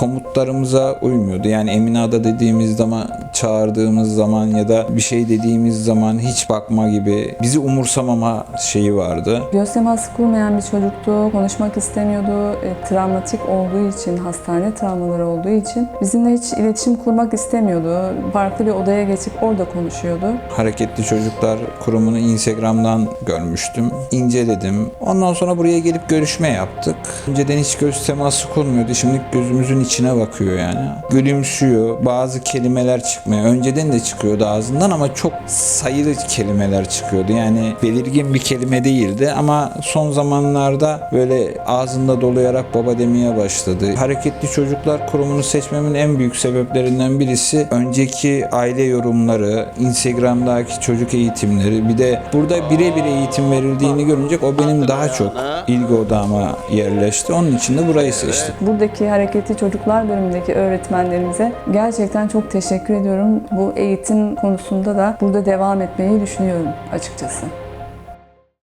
komutlarımıza uymuyordu. Yani Emine Ada dediğimiz zaman, çağırdığımız zaman ya da bir şey dediğimiz zaman hiç bakma gibi bizi umursamama şeyi vardı. Göz teması kurmayan bir çocuktu, konuşmak istemiyordu, e, travmatik olduğu için, hastane travmaları olduğu için bizimle hiç iletişim kurmak istemiyordu. Farklı bir odaya geçip orada konuşuyordu. Hareketli Çocuklar Kurumu'nu Instagram'dan görmüştüm. İnceledim. Ondan sonra buraya gelip görüşme yaptık. Önceden hiç göz teması kurmuyordu. Şimdi gözümüzün içine bakıyor yani. Gülümsüyor. Bazı kelimeler çıkmıyor. Önceden de çıkıyordu ağzından ama çok sayılı kelimeler çıkıyordu. Yani belirgin bir kelime değildi ama son zamanlarda böyle ağzında dolayarak baba demeye başladı. Hareketli Çocuklar Kurumu'nu seçmemin en büyük sebeplerinden birisi önceki aile yorumları, Instagram'daki çocuk eğitimleri bir de burada birebir eğitim verildiğini görünce o benim daha çok ilgi odağıma yerleşti. Onun için de burayı seçtim. Buradaki hareketli çocuklar bölümündeki öğretmenlerimize gerçekten çok teşekkür ediyorum. Bu eğitim konusunda da burada devam etmeyi düşünüyorum açıkçası.